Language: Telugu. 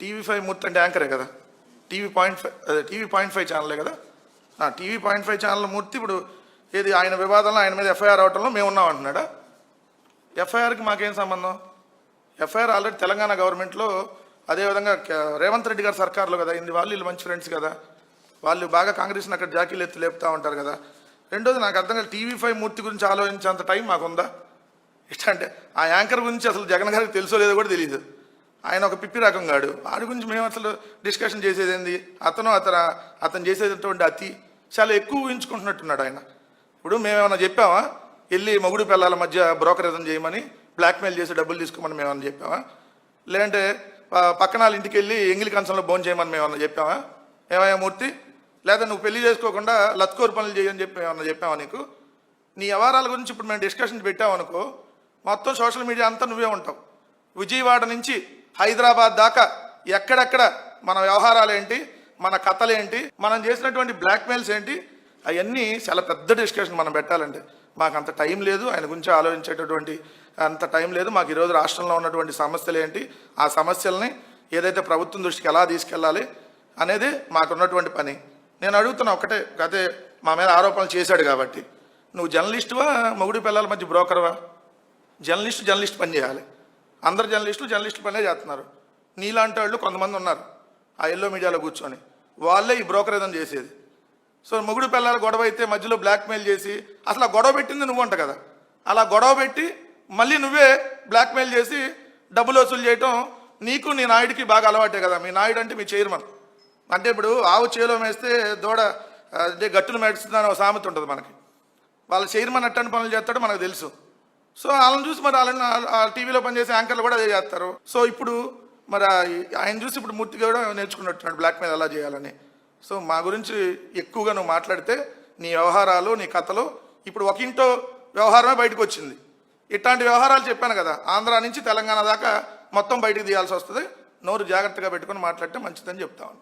టీవీ ఫైవ్ మూర్తి అంటే యాంకరే కదా? టీవీ పాయింట్ ఫైవ్ అదే టీవీ పాయింట్ ఫైవ్ ఛానలే కదా? TV point five channel Murthy ఇప్పుడు ఏది ఆయన వివాదంలో ఆయన మీద ఎఫ్ఐఆర్ అవటంలో మేము ఉన్నాం అంటున్నాడా? ఎఫ్ఐఆర్కి మాకేం సంబంధం? ఎఫ్ఐఆర్ ఆల్రెడీ తెలంగాణ గవర్నమెంట్లో అదేవిధంగా రేవంత్ రెడ్డి గారి సర్కార్లో కదా? ఇంది వాళ్ళు వీళ్ళు మంచి ఫ్రెండ్స్ కదా? వాళ్ళు బాగా కాంగ్రెస్ని అక్కడ జాకీలు ఎత్తి లేపుతూ ఉంటారు కదా? రెండోది నాకు అర్థం కాదు టీవీ ఫైవ్ మూర్తి గురించి ఆలోచించేంత టైం మాకుందా? ఇట్లా అంటే ఆ యాంకర్ గురించి అసలు జగన్ గారికి తెలుసో లేదో కూడా తెలియదు ఆయన ఒక పిప్పి రకం గాడు వాడి గురించి మేము అసలు డిస్కషన్ చేసేది ఏంది? అతను అతను అతను చేసేటటువంటి అతి చాలా ఎక్కువ ఊహించుకుంటున్నట్టున్నాడు ఆయన. ఇప్పుడు మేమేమన్నా చెప్పామా వెళ్ళి మొగుడు పిల్లల మధ్య బ్రోకరేజం చేయమని బ్లాక్మెయిల్ చేసి డబ్బులు తీసుకోమని మేమన్నా చెప్పామా లేదంటే పక్కన వాళ్ళ ఇంటికి వెళ్ళి ఎంగిలి కంచంలో భోజనం చేయమని మేమన్నా చెప్పామా ఏమయ్యా మూర్తి? లేదా నువ్వు పెళ్ళి చేసుకోకుండా లత్కోరు పనులు చేయని చెప్పి ఏమన్నా చెప్పావా నీకు? నీ వ్యవహారాల గురించి ఇప్పుడు మేము డిస్కషన్ పెట్టామనుకో మొత్తం సోషల్ మీడియా అంతా నువ్వే ఉంటావు. విజయవాడ నుంచి హైదరాబాద్ దాకా ఎక్కడెక్కడ మన వ్యవహారాలు ఏంటి మన కథలు ఏంటి మనం చేసినటువంటి బ్లాక్మెయిల్స్ ఏంటి అవన్నీ చాలా పెద్ద డిస్కషన్ మనం పెట్టాలంటే మాకు అంత టైం లేదు ఆయన గురించి ఆలోచించేటటువంటి అంత టైం లేదు. మాకు ఈరోజు రాష్ట్రంలో ఉన్నటువంటి సమస్యలు ఏంటి ఆ సమస్యల్ని ఏదైతే ప్రభుత్వం దృష్టికి ఎలా తీసుకెళ్ళాలి అనేది మాకున్నటువంటి పని. నేను అడుగుతున్నా ఒకటే గతే మా మీద ఆరోపణలు చేశాడు కాబట్టి. నువ్వు జర్నలిస్టువా మొగుడు పిల్లల మధ్య బ్రోకర్వా? జర్నలిస్ట్ జర్నలిస్ట్ పని చేయాలి. అందరు జర్నలిస్టులు జర్నలిస్టు పనే చేస్తున్నారు. నీలాంటి వాళ్ళు కొంతమంది ఉన్నారు. ఆ ఎల్లో మీడియాలో కూర్చొని. వాళ్ళే ఈ బ్రోకరేజం చేసేది. సో మొగుడు పిల్లల గొడవ అయితే మధ్యలో బ్లాక్మెయిల్ చేసి అసలు ఆ గొడవ పెట్టింది నువ్వు అంట కదా. అలా గొడవ పెట్టి మళ్ళీ నువ్వే బ్లాక్మెయిల్ చేసి డబ్బులు వసూలు చేయటం నీకు నీ నాయుడికి బాగా అలవాటే కదా. మీ నాయుడు అంటే మీ చైర్మన్ అంటే ఇప్పుడు ఆవు చేలో మేస్తే దూడ అంటే గట్టును మేడుస్తుందని ఒక సామెత ఉంటుంది మనకి. వాళ్ళ చైర్మన్ అట్టని పనులు చేస్తాడో మనకు తెలుసు. సో వాళ్ళని చూసి మరి వాళ్ళని టీవీలో పనిచేసే యాంకర్లు కూడా అదే చేస్తారు. సో ఇప్పుడు మరి ఆయన చూసి ఇప్పుడు మూర్తి కూడా నేర్చుకున్నట్టున్నాడు బ్లాక్ మెయిల్ ఎలా చేయాలని. సో మా గురించి ఎక్కువగా నువ్వు మాట్లాడితే నీ వ్యవహారాలు నీ కథలు ఇప్పుడు ఒక ఇంటో వ్యవహారమే బయటకు వచ్చింది. ఇట్లాంటి వ్యవహారాలు చెప్పాను కదా ఆంధ్ర నుంచి తెలంగాణ దాకా మొత్తం బయటకు తీయాల్సి వస్తుంది. నోరు జాగ్రత్తగా పెట్టుకొని మాట్లాడితే మంచిదని చెప్తాను